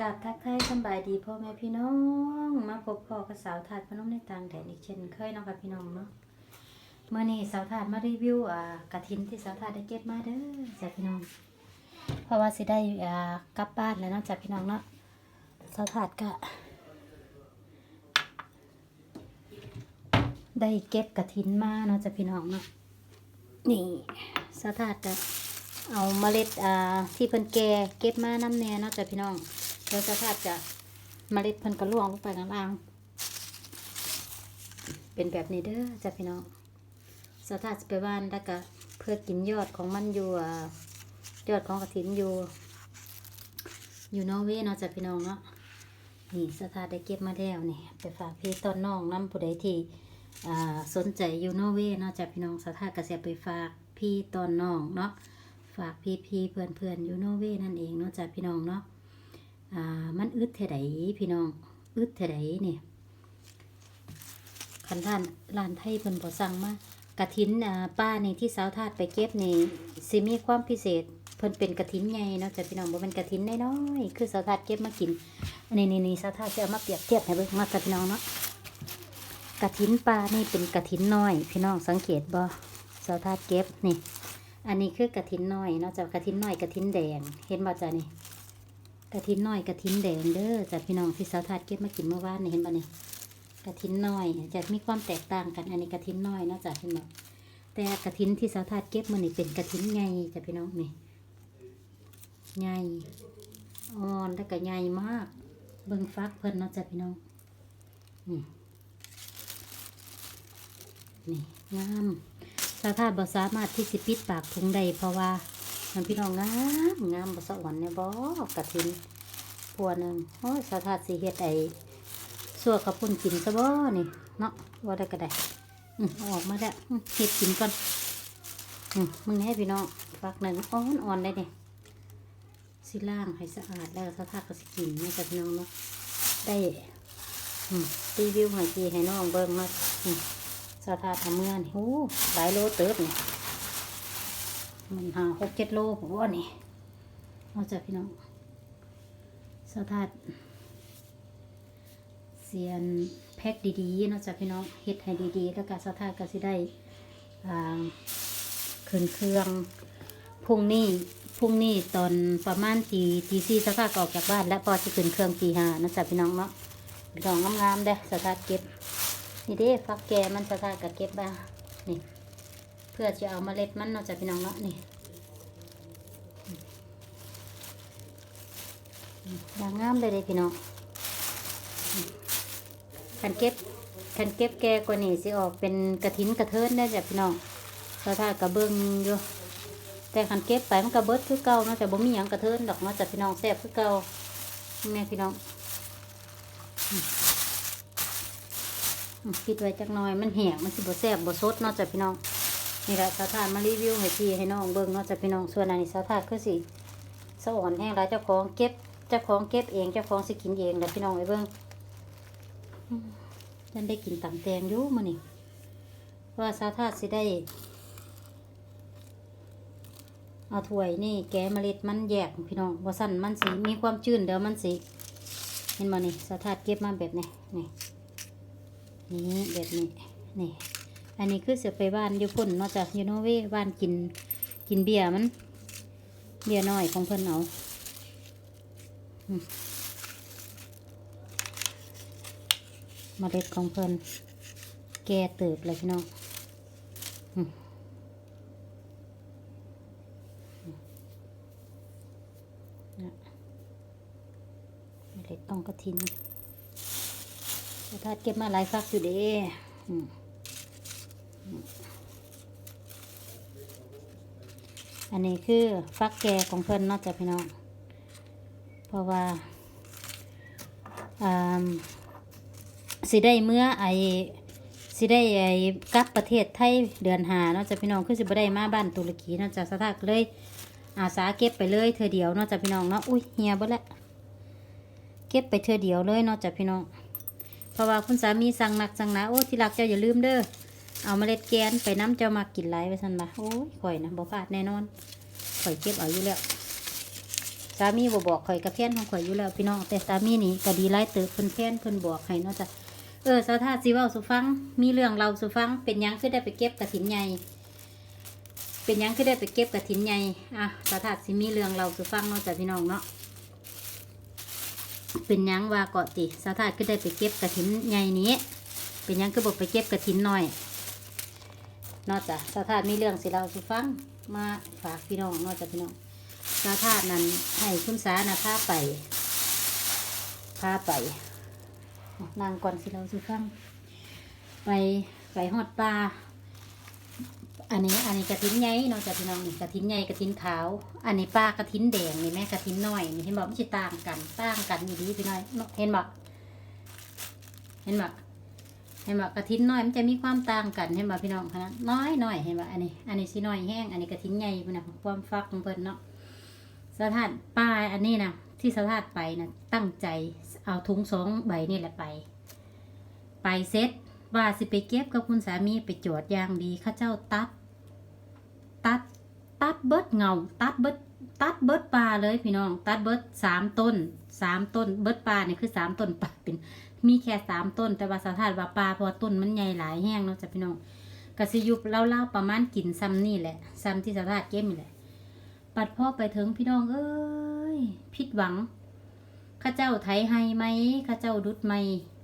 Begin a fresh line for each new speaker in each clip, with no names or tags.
กราบทักทายสบายดีพ่อแม่พี่น้อง มาพบพ่อกับสาวถาดพนมในต่างแดนอีกเช่นเคยนาะค่ะพี่น้องเนาะเมื่อนี้สาวถาดมารีวิวอ่ากระถินที่สาวถาดได้เก็บมาเด้อจ้ะพี่น้อง เพราะว่าสิได้อ่ากลับบ้านแล้วเนาะจ้ะพี่น้องเนาะสาวถาดก็ได้เก็บกระถินมาเนาะจ้ะพี่น้องเนาะนี่สาวถาดก็เอาเมล็ดอ่าที่เพิ่นแก่เก็บมาน้ำแน่เนาะจ้ะพี่น้อง เดี๋ยวสภาพจะเมล็ดเพิ่นก็ล่วงลงไปข้างล่าง เป็นแบบนี้เด้อจ้ะพี่น้องสภาพจะไปบ้านแล้วก็เพื่อกินยอดของมันอยู่ยอดของกระถินอยู่ อยู่นอร์เวย์เนาะจ้ะพี่น้องเนาะนี่สภาพได้เก็บมาแล้วนี่ไปฝากพี่ต้นน้องน้ำผู้ใดที่สนใจอยู่นอร์เวย์เนาะจ้ะพี่น้องสภาพก็จะไปฝากพี่ต้นน้องเนาะฝากพี่พี่เพื่อนเพื่อนอยู่นอร์เวย์นั่นเองเนาะจ้ะพี่น้องเนาะ อ่า มันอึดเท่าไดพี่น้อง อึดเท่าไดเนี่ยคันท่านร้านไทยเพิ่นบ่สั่งมากระถินอ่าป้าในที่สาวทาดไปเก็บนี่สิมีความพิเศษ เพิ่นเป็นกระถินใหญ่เนาะจ้ะพี่น้องบ่เป็นกระถินน้อยๆคือสาวทาดเก็บมากินอันนี้นี่สาวทาดจะเอามาเปรียบเทียบให้เบิ่งมาจ้ะพี่น้องเนาะกระถินปลานี่เป็นกระถินน้อย พี่น้องสังเกตบ่สาวทาดเก็บนี่อันนี้คือกระถินน้อยเนาะจ้ะกระถินน้อยกระถินแดง เห็นบ่จ้ะนี่ กระถินน้อยกระถินแดงเด้อจากพี่น้องที่สาวทาดเก็บมากินเมื่อวานนี่เห็นป่ะนี่ยกระถินน้อยจะมีความแตกต่างกันอันนี้กระถินน้อยนะจากพี่น้องแต่กระถินที่สาวทาดเก็บมานี่เป็นกระถินใหญ่จากพี่น้องนี่ใหญ่อ่อนแล้วก็ใหญ่มาก เบิ่งฟักเพิ่นเนาะจากพี่น้องนี่นี่งามสาวทาดบ่สามารถที่สิปิดปากถุงใดเพราะว่า มันพี่น้องงามงามบสะอ่อนเนี่ยบ่กระถินพัวหนึ่งโอ้ยสาธาสิเฮ็ดไอ้สั่วกับปุ่นกินซะบ่นี่เนาะว่าได้ก็ได้ออกมาแล้วเฮ็ดกินก่อนมึงให้พี่น้องฟักหนึ่งอ่อนอ่อนได้เนี่ยสิล่างให้สะอาดแล้วสาธาก็สิกินนี่กับพี่น้องเนาะได้รีวิวให้พี่ให้น้องเบิ่งมาสาธาทำเมื่อนี่โอ้หลายโลเติบนี่ มันหาหกเจ็ดโลผมว่านี่เอาจากพี่น้องสถาดเสียนแพ็คดีๆเนาะจากพี่น้องเฮ็ดให้ดีๆ แล้วก็สถาดก็สิได้ขึ้นเครื่องพรุ่งนี้พรุ่งนี้ตอนประมาณตีตีสี่สถาดก็ออกจากบ้าน แล้วพอจะขึ้นเครื่องตีห้านะจ๊ะพี่น้องเนาะพี่น้องงามๆเด้อสถาดเก็บนี่เด้ฟักแกมันสถาดก็เก็บบ้างนี่ เพื่อจะเอาเมล็ดมันเนาะจ้ะพี่น้องเนาะนี่ยางงามเลยเด้พี่น้องคันเก็บคันเก็บแก่กว่านี้สิออกเป็นกระถินกระเทินได้จ้ะพี่น้องถ้าถ้ากระเบิงอยู่แต่คันเก็บไปมันกระเบิดคือเก่าเนาะแต่บ่มีหยังกระเทินดอกเนาะจ้ะพี่น้องแซ่บคือเก่าแม่พี่น้องปิดไว้จักหน่อยมันแหงมันสิบ่แซ่บบ่สดเนาะจ้ะพี่น้อง นี่แหละสาวทานมารีวิวให้พี่ให้น้องเบิ่งเนาะจะพี่น้องส่วนอันนี้สาวทานคือสิสะอ่อนแห้งหลายเจ้าของเก็บเจ้าของเก็บเองเจ้าของสิกินเองแหละพี่น้องไปเบิ่งอืมฉันได้กินตำแตงอยู่มื้อนี้เพราะว่าสาวทานสิได้เอาถ้วยนี่แกะเมล็ดมันแยกพี่น้องว่าสั่นมันสิมีความชื้นเดี๋ยวมันสิเห็นบ่นี่สาวทานเก็บมาแบบนี้นี่นี่แบบนี้นี่ อันนี้คือเสือไปบ้านอยู่พุ่นเนอกจากยู่โนอร์เวย์บ้านกินกินเบียร์มัน เบียร์น้อยของเพิ่นเอาอืมเล็ดของเพิ่นแก่เติบเลยพี่น้องมอืมนะเมล็ดต้องกระทินถ้าเก็บมาหลายฟักอยู่เด้อืม อันนี้คือฟักแก่ของเพิ่นเนอกจากพี่น้อง เพราะว่าอ่าสิได้เมื่อไอสิได้ไอกลับประเทศไทยเดือนหาเนอกจากพี่น้องคือสิบ่ได้มาบ้านตุรกีเนอกจากสถานเลย อาสาเก็บไปเลยเธอเดียวเนอกจากพี่น้องเนาะอุ้ยเหียบ่ละเก็บไปเธอเดียวเลยเนอกจากพี่น้องเพราะว่าคุณสามีสั่งหนักสั่งหนาโอ้ที่รักเจ้าอย่าลืมเด้อ เอาเมล็ดแกนไปน้ำเจ้ามากินไรไปสันมาโอ้ยข่อยนะบ่พลาดแน่นอน ข่อยเก็บเอาอยู่แล้ว สามีบ่บอกข่อยกับแฟนของข่อยอยู่แล้วพี่น้อง แต่สามีนี่ก็ดีหลายเติบเพิ่นแฟนเพิ่นบอกให้เนาะจ้ะเออสาวธาตุสิเว้าสู่ฟัง มีเรื่องเราสู่ฟัง เป็นยังคือได้ไปเก็บกระถินใหญ่ เป็นยังคือได้ไปเก็บกระถินใหญ่ อะสาวธาตุสิมีเรื่องเราสู่ฟังเนาะจ้ะพี่น้องเนาะ เป็นยังว่าเกาะติสาวธาคือได้ไปเก็บกระถินใหญ่นี้ เป็นยังคือบอกไปเก็บกระถินหน้อย นอกจากสาธาตุมีเรื่องสิเราสู่ฟังมาฝากพี่น้องนอกจากพี่น้องสาธาตุนั้นให้คุณสานะพาไปพาไปนางก่อนสิเราสิฟังไปไปฮอดปลาอันนี้อันนี้กระถินใหญ่นอกจากพี่น้องนี่กระถินใหญ่กระถินขาว อันนี้ปลากระถินแดงนี่แม่กระถินน้อยนี่เห็นบอกไม่ใช่ต่างกันต่างกันอยู่ดีพี่น้อยเห็นบอกเห็นบอก เห็นบอกระถินน้อยมันจะมีความต่างกันเห็นบอกพี่น้องคะน้อยน้อยเห็นบอกอันนี้ อันนี้สิน้อยแห้งอันนี้กระถินใหญ่พี่น้องความฟักของเพิ่นเนาะสถานป้ายอันนี้นะที่สถานไปนะตั้งใจเอาถุงสองใบนี่แหละไป ไปเซ็ตว่าสิไปเก็บกับคุณสามีไปจวดอย่างดีข้าเจ้าตัด ตัดตัดเบิดเงา ตัดเบิดตัดเบิดปลาเลยพี่น้อง ตัดเบิดสามต้น สามต้นเบิดปลาเนี่ยคือสามต้นปลาเป็นมีแค่สามต้น แต่ว่าสถานว่าปลาเพอต้นมันใหญ่หลายแห้งเนาะจ้ะพี่น้องกระสิยุบเล่าๆประมาณกินซ้ำนี่แหละซ้ำที่สถานเก็บนี่แหละ ปัดพ่อไปถึงพี่น้องเอ้ยผิดหวังข้าเจ้าไถให้ไหมข้าเจ้าดุดไหม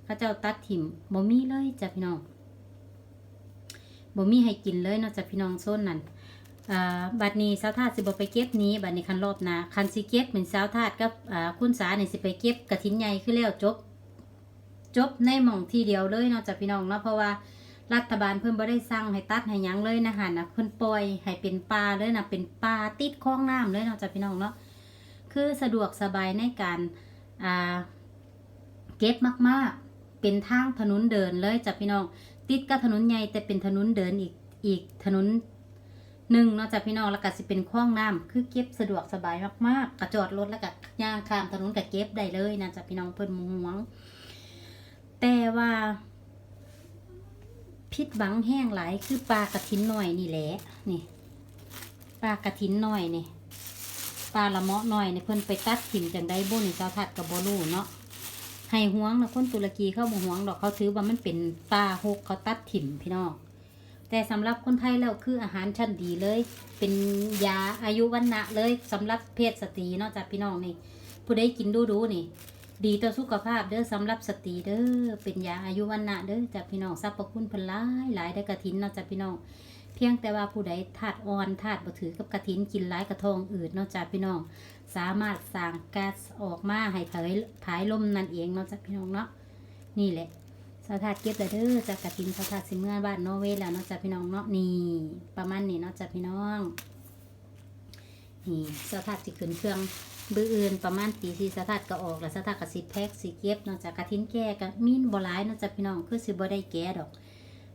ข้าเจ้าตัดถิ่มบ่มีเลยจ้ะพี่น้องบ่มีให้กินเลยเนาะจ้ะพี่น้องโซนนั้น อ่าบัดนี้สาวทาสสิบไปเก็บนี้บัดนี้คันรอบหนาคันสิเก็บเหมือนสาวทาสกับอ่าคุณสาเนี่ยสิไปเก็บกระถินใหญ่คือแล้วจบ จบในหม่องทีเดียวเลยเนาะจ้ะพี่น้องเนาะเพราะว่ารัฐบาลเพิ่นบ่ได้สั่งให้ตัดให้หยังเลยนะฮะนะเพิ่นปล่อยให้เป็นป่าเลยนะเป็นป่าติดคลองน้ำเลยเนาะจ้ะพี่น้องเนาะคือสะดวกสบายในการอ่าเก็บมากๆ เป็นทางถนนเดินเลยจ้ะพี่น้อง ติดกับถนนใหญ่แต่เป็นถนนเดินอีกอีกถนน หนึ่งนาะจ้ะพี่น้องแล้วก็สิเป็นคลองน้ำคือเก็บสะดวกสบายมากๆกระจอดรถแล้วก็ย่างข้ามถนนก็เก็บได้เลยนะจ้ะพี่น้องเพิ่นบ่ห่วง แต่ว่าพิษบังแห้งหลายคือปลากระถินหน่อยนี่แหละนี่ปลากระถินหน่อยนี่ปลาละเมาะหน่อยนี่เพิ่นไปตัดถิ่มจังได้บุนี่เจ้าทัดกับบรูเนาะให้ห่วงนะคนตุรกีเข้าบ่ห่วงดอกเขาถือว่ามันเป็นปลาหกเขาตัดถิ่มพี่น้อง แต่สำหรับคนไทยแล้วคืออาหารชั้นดีเลย เป็นยาอายุวันะเลยสำหรับเพศสตรีเนาะจ้ะพี่น้องนี่ ผู้ใดกินดูดูนี่ ดีต่อสุขภาพเด้อสำหรับสตรีเด้อเป็นยาอายุวันนะเด้อจากพี่น้องสรรพคุณเพิ่นหลายหลายได้กระถินเนาะจากพี่น้องเพียงแต่ว่าผู้ใดธาตุอ่อนธาตุบ่ถือกับกระถินกินหลายกระทองอืดเนาะจากพี่น้องสามารถสร้างก๊าซออกมาให้เผยผายลมนั่นเองเนาะจากพี่น้องเนาะนี่แหละ สาธาตุเก็บเลยเด้อจากกระถินสาธาตุสิเมื่อบ้านนอเวแล้วเนาะจากพี่น้องเนาะนี่ประมาณนี้เนาะจากพี่น้องนี่สาธาตุสิขึ้นเครื่องบื้ออื่นประมาณตีสี่สะทัดก็ออกแล้วสะทัดก็สิแพ็กสิเก็บนอกจากกระทินแก่ก็มีนบ่หลายนอกจากพี่น้องคือสิบ่ได้แก่ดอก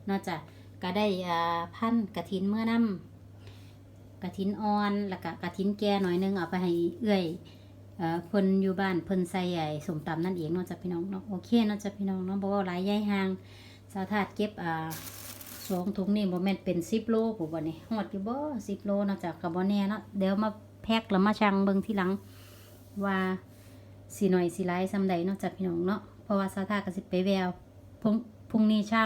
นอกจากก็ได้อ่าพันกระทินเมื่อน้ำกระทินอ่อนแล้วก็กระทินแก่หน่อยนึงเอาไปให้เอื้อย เพิ่นอยู่บ้านเพิ่นใส่ไอ้สมตำนั่นเองเนอกจากพี่น้องเนาะโอเคนอกจากพี่น้องเนาะบ่เว่าหลายย้ายห่างสาธาตุเก็บอ่าสองถุงนี่บ่แม่นเป็น10โลผู้บ่นี่ฮอดอยู่บ่10โลนอกจากก็บ่แน่เนาะเดี๋ยวมาแพ็คแล้วมาชั่งเบิ่งทีหลังว่าสีหน่อยสีไลายซำใดเนอกจากพี่น้องเนาะเพราะว่าสาธาก็สิไปแววพรุ่งพรุ่งนี้เช้า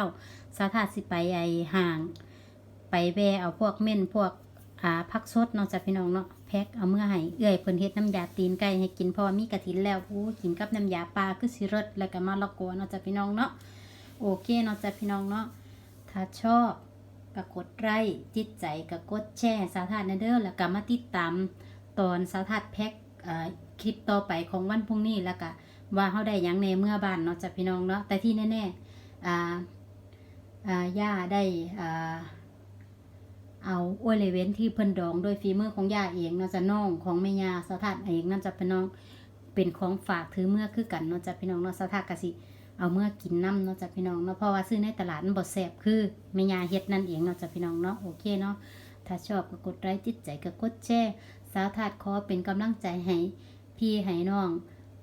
สาธาสิไปไอห่าง ไปแววเอาพวกเม่นพวกอ่าผักสดเนอกจากพี่น้องเนาะ แพ็คเอาเมื่อให้เอื้อยเพิ่นเฮ็ดน้ำยาตีนไก่ให้กินพราะว่ามีกระถินแล้วผู้กินกับน้ำยาปลาคือสิรสแล้วก็มะละกอเนอกจากพี่น้องเนาะโอเคเนอกจากพี่น้องเนาะถ้าชอบก็กดไลค์จิตใจก็กดแชร์สาธาณเด้อแล้วก็มาติดตามตอนสาธาแพ็คคลิปต่อไปของวันพรุ่งนี้แล้วก็ว่าเขาได้ยังในเมื่อบ้านเนาะจ้ะพี่น้องเนาะแต่ที่แน่ๆอ่าอ่าย่าได้อ่า เอาโอวยเลเวนที่เพิ่นดองโดยฝีมือของย่าเองเนาะจะน้องของแม่ยาสาธาเองนั่นจะเป็นน้องเป็นของฝากถือเมื่อคือกันเนาะจะพี่น้องเนาะสาธากสิเอาเมื่อกินน้ำเนาะจ้ะพี่น้องเนาะเพราะว่าซื้อในตลาดมันบ่แซ่บคือแม่ยาเฮ็ดนั่นเองเนาะจ้ะพี่น้องเนาะโอเคเนาะถ้าชอบก็กดไลค์ติดใจก็กดแชร์สาวถาดขอเป็นกำลังใจให้พี่ให้น้อง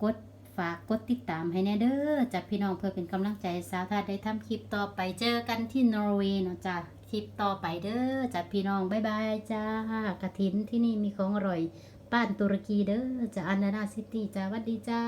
กดฝากกดติดตามให้แน่เด้อจากพี่น้องเพื่อเป็นกำลังใจสาวถาดได้ทำคลิปต่อไปเจอกันที่นอร์เวย์เนาะจ้ะ คลิปต่อไปเด้อจ้ะพี่น้องบ๊ายบายจ้ากระถินที่นี่มีของอร่อยป้านตุรกีเด้อจ้ะอันนาซิตี้จ้าวัดดีจ้า